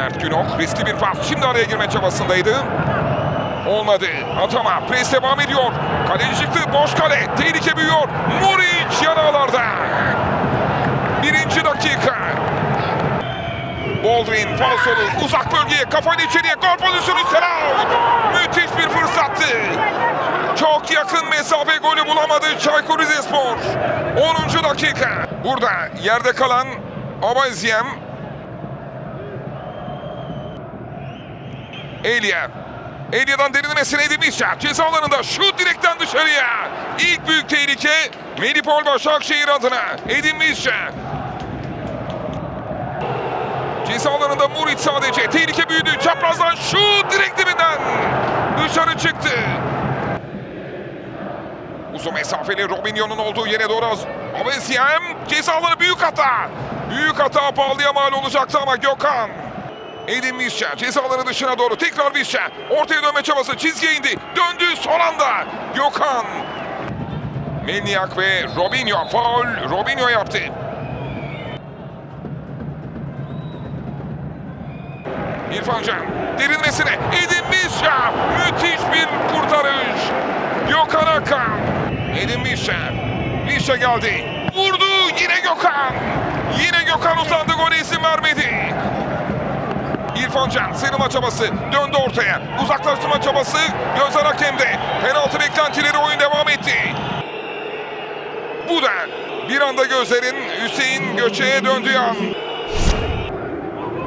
Mert Günok riskli bir pas. Şimdi araya girme çabasındaydı. Olmadı. Atama. Pres devam ediyor. Kaleci çıktı. Boş kale. Tehlike büyüyor. Muric yan ağlarda. Birinci dakika. Boldrin falsolu uzak bölgeye kafayla içeriye gol pozisyonu Serhat. Müthiş bir fırsattı. Çok yakın mesafe golü bulamadı Çaykur Rizespor. 10. dakika. Burada yerde kalan Abaziyem. Elia. Elia'dan derinlemesine edilmiş. Ceza alanında şut direkten dışarıya. İlk büyük tehlike Melipol Başakşehir adına. Edinmiş. Ceza alanında Murit sadece. Tehlike büyüdü. Çaprazdan şut direkt dibinden. Dışarı çıktı. Uzun mesafeli Robinho'nun olduğu yere doğru az. Abesiyem ceza alanı büyük hata. Büyük hata pahalıya mal olacaktı ama Gökhan. Edin Mişa ceza dışına doğru tekrar Mişa. Ortaya dönme çabası çizgiye indi. Döndü son anda. Gökhan. Melniak ve Robinho faul. Robinho yaptı. İrfan Can derinmesine Edin Mişa. Müthiş bir kurtarış. Gökhan Hakan. Edin Mişa. Mişa geldi. Vurdu yine Gökhan. Yine Gökhan uzandı gole izin vermedi. İrfan Can sırma çabası döndü ortaya. Uzaklaştırma çabası gözler hakemde. Penaltı beklentileri oyun devam etti. Bu da bir anda gözlerin Hüseyin Göçe'ye döndüğü an.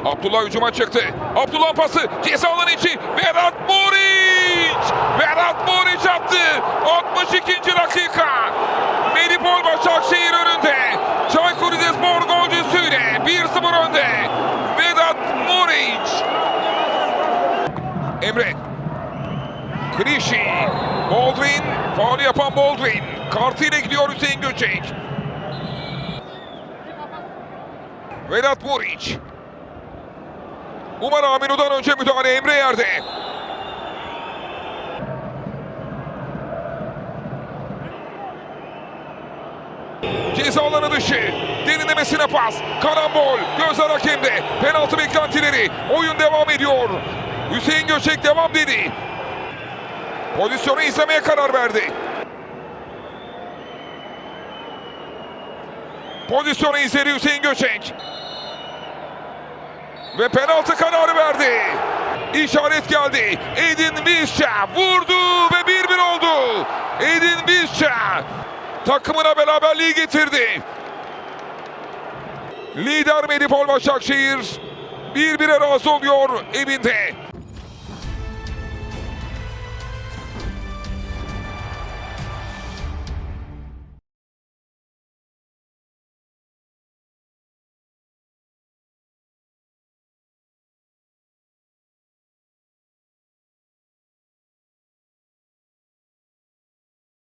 Abdullah hücuma çıktı. Abdullah pası ceza alanı içi. Vedat Muriç. Vedat Muriç attı. 62. dakika. Melipol Başakşehir Emre. Krişi. Boldrin. Faul yapan Boldrin. Kartıyla gidiyor Hüseyin Göçek. Vedat Muriç. Umar Aminu'dan önce müdahale Emre yerde. Ceza alanı dışı. Derinlemesine pas. Karambol. Gözler hakemde. Penaltı beklentileri. Oyun devam ediyor. Hüseyin Göçek devam dedi. Pozisyonu izlemeye karar verdi. Pozisyonu izledi Hüseyin Göçek. Ve penaltı kararı verdi. İşaret geldi. Edin Visca vurdu ve 1-1 oldu. Edin Visca takımına beraberliği getirdi. Lider Medipol Başakşehir 1-1'e razı oluyor evinde.